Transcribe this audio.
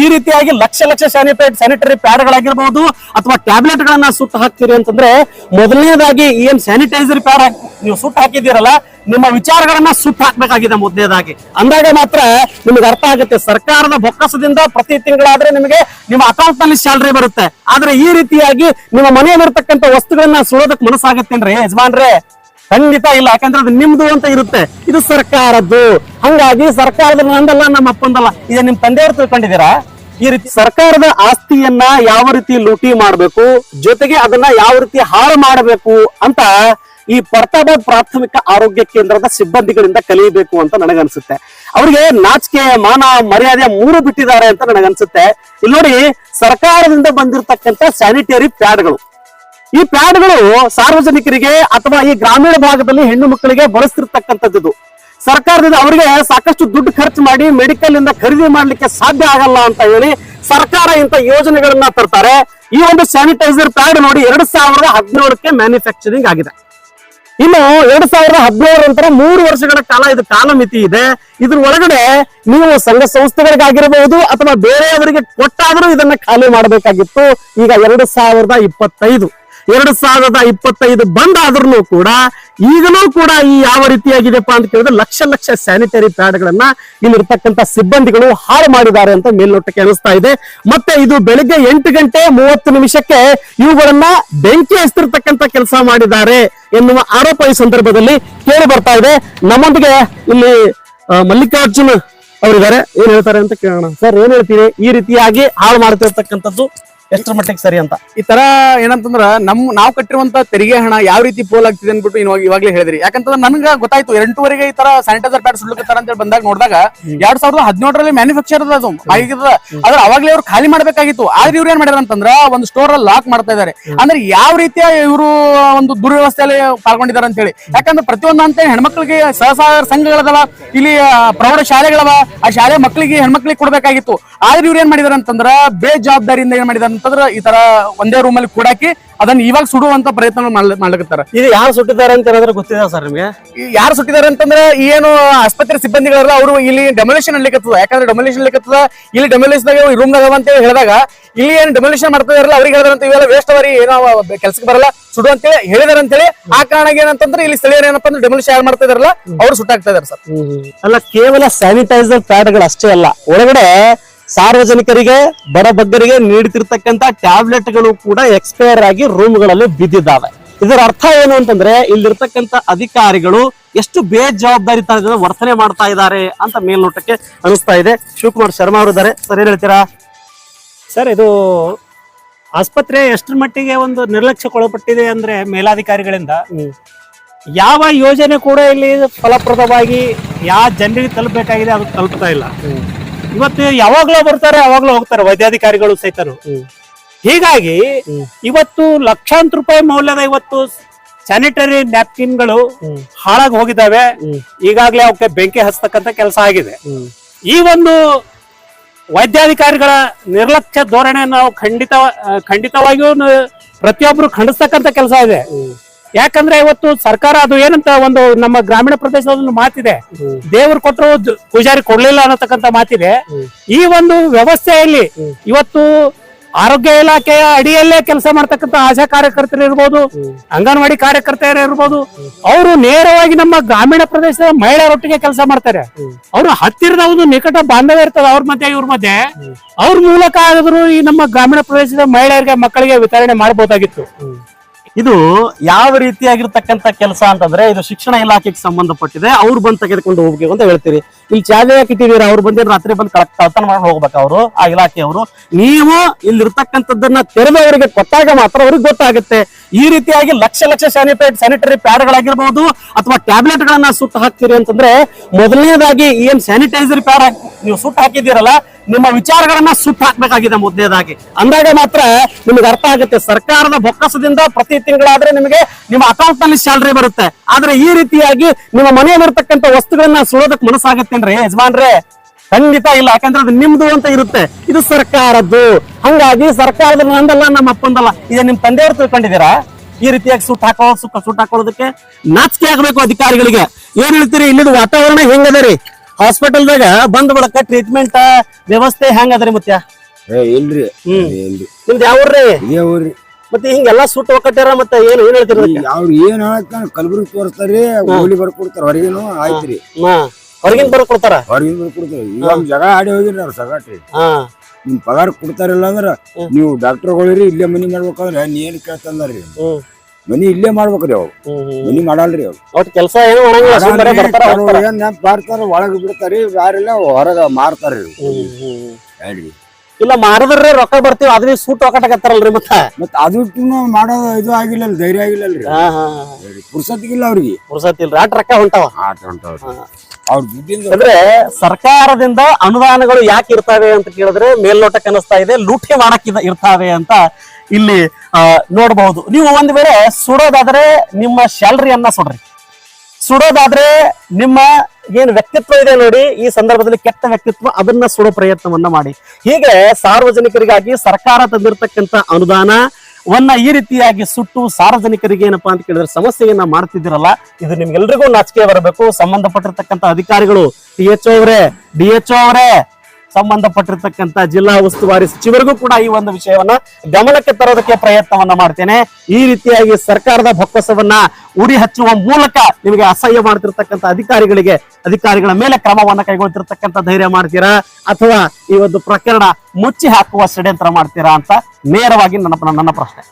ಈ ರೀತಿಯಾಗಿ ಲಕ್ಷ ಲಕ್ಷ ಸ್ಯಾನಿಟೈಡ್ ಸ್ಯಾನಿಟರಿ ಪ್ಯಾಡ್ಗಳಾಗಿರ್ಬೋದು ಅಥವಾ ಟ್ಯಾಬ್ಲೆಟ್ ಗಳನ್ನ ಸುಟ್ಟು ಹಾಕ್ತೀರಿ ಅಂತಂದ್ರೆ ಮೊದಲನೇದಾಗಿ ಏನ್ ಸ್ಯಾನಿಟೈಸರ್ ಪ್ಯಾಡ್ ನೀವು ಸುಟ್ಟು ಹಾಕಿದ್ದೀರಲ್ಲ, ನಿಮ್ಮ ವಿಚಾರಗಳನ್ನ ಸುಟ್ಟು ಹಾಕ್ಬೇಕಾಗಿದೆ ಮೊದಲನೇದಾಗಿ. ಅಂದಾಗ ಮಾತ್ರ ನಿಮಗೆ ಅರ್ಥ ಆಗುತ್ತೆ. ಸರ್ಕಾರದ ಬೊಕ್ಕಸದಿಂದ ಪ್ರತಿ ತಿಂಗಳಾದ್ರೆ ನಿಮಗೆ ನಿಮ್ಮ ಅಕೌಂಟ್ನಲ್ಲಿ ಸ್ಯಾಲ್ರಿ ಬರುತ್ತೆ. ಆದ್ರೆ ಈ ರೀತಿಯಾಗಿ ನಿಮ್ಮ ಮನೆಯಲ್ಲಿರ್ತಕ್ಕಂಥ ವಸ್ತುಗಳನ್ನ ಸುಡೋದಕ್ಕೆ ಮನಸ್ಸಾಗತ್ತೇನ್ರಿ? ಯಜಮಾನ್ರೆ, ಖಂಡಿತ ಇಲ್ಲ. ಯಾಕಂದ್ರೆ ಅದು ನಿಮ್ದು ಅಂತ ಇರುತ್ತೆ. ಇದು ಸರ್ಕಾರದ್ದು. ಹಂಗಾಗಿ ಸರ್ಕಾರದ ನಂದಲ್ಲ, ನಮ್ಮ ಅಪ್ಪಂದಲ್ಲ ಇದು ನಿಮ್ ತಂದೆಯವರು ತಿಳ್ಕೊಂಡಿದ್ದೀರಾ? ಈ ರೀತಿ ಸರ್ಕಾರದ ಆಸ್ತಿಯನ್ನ ಯಾವ ರೀತಿ ಲೂಟಿ ಮಾಡಬೇಕು, ಜೊತೆಗೆ ಅದನ್ನ ಯಾವ ರೀತಿ ಹಾಳು ಮಾಡಬೇಕು ಅಂತ ಈ ಪರ್ತಾಬಾದ್ ಪ್ರಾಥಮಿಕ ಆರೋಗ್ಯ ಕೇಂದ್ರದ ಸಿಬ್ಬಂದಿಗಳಿಂದ ಕಲಿಯಬೇಕು ಅಂತ ನನಗನ್ಸುತ್ತೆ. ಅವ್ರಿಗೆ ನಾಚಿಕೆ, ಮಾನ, ಮರ್ಯಾದೆ ಮೂರು ಬಿಟ್ಟಿದ್ದಾರೆ ಅಂತ ನನಗನ್ಸುತ್ತೆ. ಇಲ್ಲಿ ನೋಡಿ, ಸರ್ಕಾರದಿಂದ ಬಂದಿರತಕ್ಕಂತ ಸ್ಯಾನಿಟರಿ ಪ್ಯಾಡ್ಗಳು ಈ ಪ್ಯಾಡ್ಗಳು ಸಾರ್ವಜನಿಕರಿಗೆ ಅಥವಾ ಈ ಗ್ರಾಮೀಣ ಭಾಗದಲ್ಲಿ ಹೆಣ್ಣು ಮಕ್ಕಳಿಗೆ ಬಳಸ್ತಿರ್ತಕ್ಕಂಥದ್ದು. ಸರ್ಕಾರದಿಂದ ಅವರಿಗೆ ಸಾಕಷ್ಟು ದುಡ್ಡು ಖರ್ಚು ಮಾಡಿ ಮೆಡಿಕಲ್ ಇಂದ ಖರೀದಿ ಮಾಡ್ಲಿಕ್ಕೆ ಸಾಧ್ಯ ಆಗಲ್ಲ ಅಂತ ಹೇಳಿ ಸರ್ಕಾರ ಇಂಥ ಯೋಜನೆಗಳನ್ನ ತರ್ತಾರೆ. ಈ ಒಂದು ಸ್ಯಾನಿಟೈಸರ್ ಪ್ಯಾಡ್ ನೋಡಿ ಎರಡ್ ಸಾವಿರದ ಹದಿನೇಳಕ್ಕೆ ಮ್ಯಾನುಫ್ಯಾಕ್ಚರಿಂಗ್ ಆಗಿದೆ. ಇನ್ನು ಎರಡ್ ಸಾವಿರದ ಹದಿನೇಳು ನಂತರ ಮೂರು ವರ್ಷಗಳ ಕಾಲ ಇದು ಕಾಲಮಿತಿ ಇದೆ. ಇದ್ರ ಒಳಗಡೆ ನೀವು ಸಂಘ ಸಂಸ್ಥೆಗಳಿಗಾಗಿರಬಹುದು ಅಥವಾ ಬೇರೆಯವರಿಗೆ ಕೊಟ್ಟಾದರೂ ಇದನ್ನ ಖಾಲಿ ಮಾಡಬೇಕಾಗಿತ್ತು. ಈಗ ಎರಡು ಸಾವಿರದ ಇಪ್ಪತ್ತೈದು. ಎರಡು ಸಾವಿರದ ಇಪ್ಪತ್ತೈದು ಬಂದಾದ್ರೂ ಕೂಡ ಈಗಲೂ ಕೂಡ ಈ ಯಾವ ರೀತಿಯಾಗಿದೆಪ್ಪ ಅಂತ ಕೇಳಿದ್ರೆ ಲಕ್ಷ ಲಕ್ಷ ಸ್ಯಾನಿಟರಿ ಪ್ಯಾಡ್ಗಳನ್ನ ಇಲ್ಲಿರ್ತಕ್ಕಂಥ ಸಿಬ್ಬಂದಿಗಳು ಹಾಳು ಮಾಡಿದ್ದಾರೆ ಅಂತ ಮೇಲ್ನೋಟಕ್ಕೆ ಅನಿಸ್ತಾ ಇದೆ. ಮತ್ತೆ ಇದು ಬೆಳಿಗ್ಗೆ ಎಂಟು ಗಂಟೆ ಮೂವತ್ತು ನಿಮಿಷಕ್ಕೆ ಇವುಗಳನ್ನ ಬೆಂಕಿ ಹಚ್ತಿರ್ತಕ್ಕಂಥ ಕೆಲಸ ಮಾಡಿದ್ದಾರೆ ಎನ್ನುವ ಆರೋಪ ಈ ಸಂದರ್ಭದಲ್ಲಿ ಕೇಳಿ ಬರ್ತಾ ಇದೆ. ನಮ್ಮೊಂದಿಗೆ ಇಲ್ಲಿ ಮಲ್ಲಿಕಾರ್ಜುನ್ ಅವರಿದ್ದಾರೆ. ಏನ್ ಹೇಳ್ತಾರೆ ಅಂತ ಕೇಳೋಣ. ಸರ್, ಏನ್ ಹೇಳ್ತೀರಿ? ಈ ರೀತಿಯಾಗಿ ಹಾಳು ಮಾಡ್ತಿರ್ತಕ್ಕಂಥದ್ದು ಎಷ್ಟರ ಮಟ್ಟಿಗೆ ಸರಿ ಅಂತ? ಈ ತರ ಏನಂತಂದ್ರ ನಮ್ ನಾವ್ ಕಟ್ಟಿರುವಂತ ತೆರಿಗೆ ಹಣ ಯಾವ ರೀತಿ ಪೋಲ್ ಆಗ್ತಿದೆ ಅನ್ಬಿಟ್ಟು ಇವಾಗ ಇವಾಗ್ಲೇ ಹೇಳಿದ್ರಿ. ಯಾಕಂತಂದ್ರೆ ನನ್ಗ ಗೊತ್ತಾಯ್ತು ಎಂಟುವರೆಗೆ ಈ ತರ ಸ್ಯಾನಿಟೈಸರ್ ಪ್ಯಾಡ್ ಸುಡ್ಲಕತ್ತಾರ ಅಂತ ಹೇಳಿ ಬಂದಾಗ ನೋಡಿದಾಗ ಎರಡ್ ಸಾವಿರದ ಹದಿನೇಳರಲ್ಲಿ ಮ್ಯಾನುಫ್ಯಾಕ್ಚರ್ ಅದು ಆಗಿರ್ತದ ಆದ್ರೆ ಅವಾಗ್ಲೇ ಅವ್ರು ಖಾಲಿ ಮಾಡ್ಬೇಕಾಗಿತ್ತು. ಆದ್ರೆ ಇವ್ರು ಏನ್ ಮಾಡ್ಯಾರ ಅಂತಂದ್ರ ಒಂದು ಸ್ಟೋರ್ ಅಲ್ಲಿ ಲಾಕ್ ಮಾಡ್ತಾ ಇದಾರೆ. ಅಂದ್ರೆ ಯಾವ ರೀತಿಯ ಇವರು ಒಂದು ದುರ್ವ್ಯವಸ್ಥೆಯಲ್ಲಿ ಪಾಲ್ಗೊಂಡಿದ್ದಾರೆ ಅಂತ ಹೇಳಿ. ಯಾಕಂದ್ರೆ ಪ್ರತಿಯೊಂದು ಅಂತ ಹೆಣ್ಮಕ್ಳಿಗೆ ಸಹಸಾರ ಸಂಘಗಳದವ ಇಲ್ಲಿ ಪ್ರೌಢ ಶಾಲೆಗಳವ ಆ ಶಾಲೆ ಮಕ್ಕಳಿಗೆ ಹೆಣ್ಮಕ್ಳಿಗೆ ಕೊಡ್ಬೇಕಾಗಿತ್ತು. ಆದ್ರೆ ಇವ್ರು ಏನ್ ಮಾಡಿದಾರೆ ಅಂತಂದ್ರ ಬೇಜವಾಬ್ದಾರಿಯಿಂದ ಏನ್ ಮಾಡಿದಾರೆ ಅಂತಂದ್ರ ಈ ತರ ಒಂದೇ ರೂಮ್ ಅಲ್ಲಿ ಕೂಡಾಕಿ ಅದನ್ನ ಇವಾಗ ಸುಡುವಂತ ಪ್ರಯತ್ನ ಮಾಡ್ಲಿಕತ್ತಾರ. ಇದು ಯಾರು ಸುಟ್ಟಿದ್ದಾರೆ ಅಂತ ಏನಾದ್ರು ಗೊತ್ತಿದೆ ಸರ್ ನಿಮ್ಗೆ? ಯಾರು ಸುಟ್ಟಿದ್ದಾರೆ ಅಂತಂದ್ರೆ ಏನು ಆಸ್ಪತ್ರೆ ಸಿಬ್ಬಂದಿಗಳಲ್ಲ ಅವರು ಇಲ್ಲಿ ಡೆಮೊಲೇಷನ್ ಅನ್ಲಿಕ್ಕತ್ತದ ಯಾಕಂದ್ರೆ ಡೆಮೊಲೇಷನ್ ಅನ್ಲಿಕ್ಕತ್ತದ ಇಲ್ಲಿ ಡೆಮೊಲೇಷನ್ ರೂಮ್ ದಾಗ ಅಂತ ಹೇಳಿ ಹೇಳಿದಾಗ ಇಲ್ಲಿ ಏನು ಡೆಮೊಲೇಷನ್ ಮಾಡ್ತಾ ಇರಲ್ಲ ಅವ್ರಿಗೆ ಹೇಳಿದ್ರಂತ ಇವೆಲ್ಲ ವೇಸ್ಟ್ ಅವರಿ ಏನೋ ಕೆಲ್ಸಕ್ಕೆ ಬರಲ್ಲ ಸುಡು ಅಂತೇಳಿ ಹೇಳಿದಾರೆ ಅಂತೇಳಿ ಆ ಕಾರಣಕ್ಕೆ ಏನಂತಂದ್ರೆ ಇಲ್ಲಿ ಸ್ಥಳೀಯ ಏನಪ್ಪ ಅಂದ್ರೆ ಡೆಮೊಲೇಷನ್ ಯಾರು ಮಾಡ್ತಾ ಇದಾರಲ್ಲ ಅವ್ರು ಸುಟ್ಟಾಗ್ತಾ ಇದಾರೆ ಸರ್. ಅಲ್ಲ ಕೇವಲ ಸ್ಯಾನಿಟೈಸರ್ ಪ್ಯಾಡ್ಗಳು ಅಷ್ಟೇ ಅಲ್ಲ. ಒಳಗಡೆ ಸಾರ್ವಜನಿಕರಿಗೆ ಬಡ ಬಗ್ಗರಿಗೆ ನೀಡ್ತಿರ್ತಕ್ಕಂತ ಟ್ಯಾಬ್ಲೆಟ್ಗಳು ಕೂಡ ಎಕ್ಸ್ಪೈರ್ ಆಗಿ ರೂಮ್ಗಳಲ್ಲಿ ಬಿದ್ದಿದ್ದಾವೆ. ಇದರ ಅರ್ಥ ಏನು ಅಂತಂದ್ರೆ ಇಲ್ಲಿರ್ತಕ್ಕಂಥ ಅಧಿಕಾರಿಗಳು ಎಷ್ಟು ಬೇಜವಾಬ್ದಾರಿತನದಿಂದ ವರ್ತನೆ ಮಾಡ್ತಾ ಇದ್ದಾರೆ ಅಂತ ಮೇಲ್ನೋಟಕ್ಕೆ ಅನಿಸ್ತಾ ಇದೆ. ಶಿವಕುಮಾರ್ ಶರ್ಮಾ ಅವರು ಇದ್ದಾರೆ. ಸರ್ ಏನ್ ಹೇಳ್ತೀರಾ? ಸರ್ ಇದು ಆಸ್ಪತ್ರೆ ಎಷ್ಟರ ಮಟ್ಟಿಗೆ ಒಂದು ನಿರ್ಲಕ್ಷ್ಯಕ್ಕೊಳಪಟ್ಟಿದೆ ಅಂದ್ರೆ ಮೇಲಾಧಿಕಾರಿಗಳಿಂದ. ಯಾವ ಯೋಜನೆ ಕೂಡ ಇಲ್ಲಿ ಫಲಪ್ರದವಾಗಿ ಯಾವ ಜನರಿಗೆ ತಲುಪಬೇಕಾಗಿದೆ ಅದು ತಲುಪ್ತಾ ಇಲ್ಲ. ಇವತ್ತು ಯಾವಾಗ್ಲೂ ಬರ್ತಾರೆ ಯಾವಾಗ್ಲೂ ಹೋಗ್ತಾರೆ ವೈದ್ಯಾಧಿಕಾರಿಗಳು ಸಹಿತರು. ಹೀಗಾಗಿ ಇವತ್ತು ಲಕ್ಷಾಂತರ ರೂಪಾಯಿ ಮೌಲ್ಯದ ಇವತ್ತು ಸ್ಯಾನಿಟರಿ ನ್ಯಾಪ್ಕಿನ್ಗಳು ಹಾಳಾಗಿ ಹೋಗಿದ್ದಾವೆ. ಈಗಾಗಲೇ ಅವಕ್ಕೆ ಬೆಂಕಿ ಹಚ್ಚತಕ್ಕಂತ ಕೆಲಸ ಆಗಿದೆ. ಈ ಒಂದು ವೈದ್ಯಾಧಿಕಾರಿಗಳ ನಿರ್ಲಕ್ಷ್ಯ ಧೋರಣೆ ನಾವು ಖಂಡಿತ ಖಂಡಿತವಾಗಿಯೂ ಪ್ರತಿಯೊಬ್ಬರು ಪ್ರತಿಯೊಬ್ರು ಖಂಡಿಸ್ತಕ್ಕಂತ ಕೆಲಸ ಇದೆ. ಯಾಕಂದ್ರೆ ಇವತ್ತು ಸರ್ಕಾರ ಅದು ಏನಂತ ಒಂದು ನಮ್ಮ ಗ್ರಾಮೀಣ ಪ್ರದೇಶದ ಒಂದು ಮಾತಿದೆ ದೇವರು ಕೊಟ್ಟರು ಪೂಜಾರಿ ಕೊಡ್ಲಿಲ್ಲ ಅನ್ನತಕ್ಕಂತ ಮಾತಿದೆ. ಈ ಒಂದು ವ್ಯವಸ್ಥೆಯಲ್ಲಿ ಇವತ್ತು ಆರೋಗ್ಯ ಇಲಾಖೆಯ ಅಡಿಯಲ್ಲೇ ಕೆಲಸ ಮಾಡ್ತಕ್ಕಂತ ಆಶಾ ಕಾರ್ಯಕರ್ತರು ಇರ್ಬೋದು ಅಂಗನವಾಡಿ ಕಾರ್ಯಕರ್ತೆಯರು ಇರ್ಬೋದು ಅವರು ನೇರವಾಗಿ ನಮ್ಮ ಗ್ರಾಮೀಣ ಪ್ರದೇಶದ ಮಹಿಳೆಯರೊಟ್ಟಿಗೆ ಕೆಲಸ ಮಾಡ್ತಾರೆ. ಅವರು ಹತ್ತಿರದ ಒಂದು ನಿಕಟ ಬಾಂಧವ್ಯ ಇರ್ತದೆ ಅವ್ರ ಮಧ್ಯೆ ಇವ್ರ ಮಧ್ಯೆ. ಅವ್ರ ಮೂಲಕ ಆದರೂ ಈ ನಮ್ಮ ಗ್ರಾಮೀಣ ಪ್ರದೇಶದ ಮಹಿಳೆಯರಿಗೆ ಮಕ್ಕಳಿಗೆ ವಿತರಣೆ ಮಾಡಬಹುದಾಗಿತ್ತು. ಇದು ಯಾವ ರೀತಿಯಾಗಿರ್ತಕ್ಕಂಥ ಕೆಲಸ ಅಂತಂದ್ರೆ ಇದು ಶಿಕ್ಷಣ ಇಲಾಖೆಗೆ ಸಂಬಂಧಪಟ್ಟಿದೆ. ಅವ್ರು ಬಂದು ತೆಗೆದುಕೊಂಡು ಹೋಗ್ಬೇಕು ಅಂತ ಹೇಳ್ತೀರಿ. ಇಲ್ಲಿ ಚಾಲೆ ಇಟ್ಟಿದ್ದೀರಾ? ಅವ್ರು ಬಂದ್ರೆ ರಾತ್ರಿ ಬಂದು ಕಳ್ತನ ಮಾಡಿ ಹೋಗ್ಬೇಕು ಅವರು, ಆ ಇಲಾಖೆಯವರು. ನೀವು ಇಲ್ಲಿರ್ತಕ್ಕಂಥದ್ದನ್ನ ತೆರೆದವರಿಗೆ ಕೊಟ್ಟಾಗ ಮಾತ್ರ ಅವ್ರಿಗೆ ಗೊತ್ತಾಗುತ್ತೆ. ಈ ರೀತಿಯಾಗಿ ಲಕ್ಷ ಲಕ್ಷ ಸ್ಯಾನಿಟೈಡ್ ಸ್ಯಾನಿಟರಿ ಪ್ಯಾಡ್ಗಳಾಗಿರ್ಬೋದು ಅಥವಾ ಟ್ಯಾಬ್ಲೆಟ್ ಗಳನ್ನ ಸುಟ್ಟು ಹಾಕ್ತೀರಿ ಅಂತಂದ್ರೆ ಮೊದಲನೇದಾಗಿ ಏನ್ ಸ್ಯಾನಿಟೈಸರ್ ಪ್ಯಾಡ್ ನೀವು ಸುಟ್ಟು ಹಾಕಿದ್ದೀರಲ್ಲ ನಿಮ್ಮ ವಿಚಾರಗಳನ್ನ ಸುಟ್ಟು ಹಾಕ್ಬೇಕಾಗಿದೆ ಮೊದಲನೇದಾಗಿ. ಅಂದಾಗ ಮಾತ್ರ ನಿಮಗೆ ಅರ್ಥ ಆಗುತ್ತೆ. ಸರ್ಕಾರದ ಬೊಕ್ಕಸದಿಂದ ಪ್ರತಿ ತಿಂಗಳಾದ್ರೆ ನಿಮಗೆ ನಿಮ್ಮ ಅಕೌಂಟ್ನಲ್ಲಿ ಸ್ಯಾಲ್ರಿ ಬರುತ್ತೆ. ಆದ್ರೆ ಈ ರೀತಿಯಾಗಿ ನಿಮ್ಮ ಮನೆಯಲ್ಲಿ ಮನೆಯಲ್ಲಿರ್ತಕ್ಕಂಥ ವಸ್ತುಗಳನ್ನ ಸುಡೋದಕ್ಕೆ ಮನಸ್ಸಾಗತ್ತೇನ್ರಿ ಯಜಮಾನ್ರೆ, ಖಂಡಿತ ಇಲ್ಲ. ಯಾಕಂದ್ರೆ ಅದು ನಿಮ್ದು ಅಂತ ಇರುತ್ತೆ. ಇದು ಸರ್ಕಾರದ್ದು. ಹಂಗಾಗಿ ಸರ್ಕಾರದ ನಂದಲ್ಲ, ನಮ್ಮ ಅಪ್ಪಂದಲ್ಲ. ಈಗ ನಿಮ್ ತಂದೆಯವರು ತಿಳ್ಕೊಂಡಿದ್ದೀರಾ? ಈ ರೀತಿಯಾಗಿ ಸುಟ್ಟು ಹಾಕೋ ಸುಟ್ಟ ಸುಟ್ಟು ಹಾಕೊಳ್ಳೋದಕ್ಕೆ ನಾಚಿಕೆ ಆಗ್ಬೇಕು ಅಧಿಕಾರಿಗಳಿಗೆ. ಏನ್ ಹೇಳ್ತೀರಿ? ಇಲ್ಲಿದು ವಾತಾವರಣ ಹೆಂಗದ ರೀ? ಹಾಸ್ಪಿಟಲ್ದಾಗ ಬಂದ ಬಳಕ ಟ್ರೀಟ್ಮೆಂಟ್ ವ್ಯವಸ್ಥೆ ಹೆಂಗ್ ಅದ್ರಿ ಮತ್ತೆ ಏ ಇಲ್ರಿ. ಹ್ಮ್. ಇಲ್ರಿ. ನಿಮ್ದು ಯಾವ ಊರ್ರಿ? ಇದೇ ಮತ್ತೆ ಹಿಂಗೆಲ್ಲಾ ಸುಟ್ಟು ಒಕ್ಕಟ್ಟಾರ ಮತ್ತೆ ಏನು ಏನ್ ಹೇಳ್ತೀರಿ ಅದಕ್ಕೆ? ಅವ್ರ ಏನ್ ಹೇಳತ್ತಾನ ಕಲಬುರ್ಗಿ ತೋರಿಸ್ತಾರ್ರಿ ಹೋಲಿ ಬರ್ಕೊಡ್ತಾರ ಹೊರಗೇನು ಆಯ್ತ್ರಿ. ಹಾ. ಹೊರಗಿನ ಬರ ಕೊಡ್ತಾರ? ಹೊರಗಿನ ಬರ್ಕೊಡ್ತಾರ ಈಗ ಒಂದ್ ಜಗ ಆಡಿ ಹೋಗಿರಿ ಅವ್ರ ಸಗಾಟ್ರಿ. ಹಾ. ನಿಮ್ ಪಗಾರ ಕೊಡ್ತಾರಿಲ್ಲ ಅಂದ್ರ ನೀವು ಡಾಕ್ಟರ್ಗಳಿರಿ ಇಲ್ಲೇ ಮನಿ ಮಾಡ್ಬೇಕಂದ್ರೆ ನೀನ್ ಕೇಳ್ತಂದ್ರಿ? ಕೇಳ್ತಂದಾರ್ರಿ ಹ್ಮ್. ಮನಿ ಇಲ್ಲೇ ಮಾಡ್ಬೇಕ್ರಿ ಅವ್ರು. ಮನಿ ಮಾಡಲ್ರಿ ಅವ್ರು. ಒಟ್ ಕೆಲಸ ಏನು ಮಾಡಂಗಿಲ್ಲ ಏನ್ ಮಾಡ್ತಾರ ಒಳಗ್ ಬಿಡ್ತಾರಿ ಯಾರಿಲ್ಲ ಹೊರಗ ಮಾರ್ತಾರ್ರಿ. ಹೇಳ್ರಿ ಇಲ್ಲ ಮಾರದ್ರೆ ರೊಕ್ಕ ಬರ್ತೀವಿ ಅದ್ರ ಸೂಟ್ ಒಕ್ಕಟಾಕತ್ತಾರಲ್ರಿ ಮತ್ತ? ಮತ್ ಅದಕ್ಕೂ ಮಾಡೋದು ಇದು ಆಗಿಲ್ಲ ಧೈರ್ಯ ಆಗಿಲ್ಲಲ್ರಿ. ಪುರ್ಸತ್ತಿಗಿಲ್ಲ ಅವ್ರಿಗೆ. ಪುರ್ಸತ್ತಿಲ್ರಿ ಆಟ ರೊಕ್ಕ ಹೊಂಟಾವ? ಆಟ ದುಡ್ಡಿಂದ ಅಂದ್ರೆ ಸರ್ಕಾರದಿಂದ ಅನುದಾನಗಳು ಯಾಕೆ ಇರ್ತಾವೆ ಅಂತ ಕೇಳಿದ್ರೆ ಮೇಲ್ನೋಟಕ್ಕೆ ಅನಿಸ್ತಾ ಇದೆ ಲೂಟಿ ಮಾಡಕ್ ಇರ್ತಾವೆ ಅಂತ ಇಲ್ಲಿ ನೋಡಬಹುದು. ನೀವು ಒಂದ್ ವೇಳೆ ಸುಡೋದಾದ್ರೆ ನಿಮ್ಮ ಸ್ಯಾಲ್ರಿಯನ್ನ ಸುಡ್ರಿ. ಸುಡೋದಾದ್ರೆ ನಿಮ್ಮ ಏನ್ ವ್ಯಕ್ತಿತ್ವ ಇದೆ ನೋಡಿ, ಈ ಸಂದರ್ಭದಲ್ಲಿ ಕೆಟ್ಟ ವ್ಯಕ್ತಿತ್ವ ಅದನ್ನ ಸುಡೋ ಪ್ರಯತ್ನವನ್ನ ಮಾಡಿ. ಹೀಗೆ ಸಾರ್ವಜನಿಕರಿಗಾಗಿ ಸರ್ಕಾರ ತಂದಿರತಕ್ಕಂತ ಅನುದಾನವನ್ನ ಈ ರೀತಿಯಾಗಿ ಸುಟ್ಟು ಸಾರ್ವಜನಿಕರಿಗೆ ಏನಪ್ಪಾ ಅಂತ ಕೇಳಿದ್ರೆ ಸಮಸ್ಯೆಯನ್ನ ಮಾಡ್ತಿದ್ದೀರಲ್ಲ, ಇದು ನಿಮ್ಗೆಲ್ರಿಗೂ ನಾಚಿಕೆ ಬರಬೇಕು. ಸಂಬಂಧಪಟ್ಟಿರ್ತಕ್ಕಂಥ ಅಧಿಕಾರಿಗಳು, ಡಿ ಎಚ್ ಅವರೇ, ಡಿ ಎಚ್ ಅವರೇ ಸಂಬಂಧಪಟ್ಟಿರ್ತಕ್ಕಂಥ ಜಿಲ್ಲಾ ಉಸ್ತುವಾರಿ ಸಚಿವರಿಗೂ ಕೂಡ ಈ ಒಂದು ವಿಷಯವನ್ನ ಗಮನಕ್ಕೆ ತರೋದಕ್ಕೆ ಪ್ರಯತ್ನವನ್ನ ಮಾಡ್ತೇನೆ. ಈ ರೀತಿಯಾಗಿ ಸರ್ಕಾರದ ಬೊಕ್ಕಸವನ್ನ ಉಡಿ ಹಚ್ಚುವ ಮೂಲಕ ನಿಮಗೆ ಅಸಹ್ಯ ಮಾಡ್ತಿರ್ತಕ್ಕಂಥ ಅಧಿಕಾರಿಗಳಿಗೆ, ಅಧಿಕಾರಿಗಳ ಮೇಲೆ ಕ್ರಮವನ್ನ ಕೈಗೊಳ್ತಿರ್ತಕ್ಕಂಥ ಧೈರ್ಯ ಮಾಡ್ತೀರಾ? ಅಥವಾ ಈ ಒಂದು ಪ್ರಕರಣ ಮುಚ್ಚಿ ಹಾಕುವ ಷಡ್ಯಂತ್ರ ಮಾಡ್ತೀರಾ ಅಂತ ನೇರವಾಗಿ ನನ್ನ ನನ್ನ ಪ್ರಶ್ನೆ.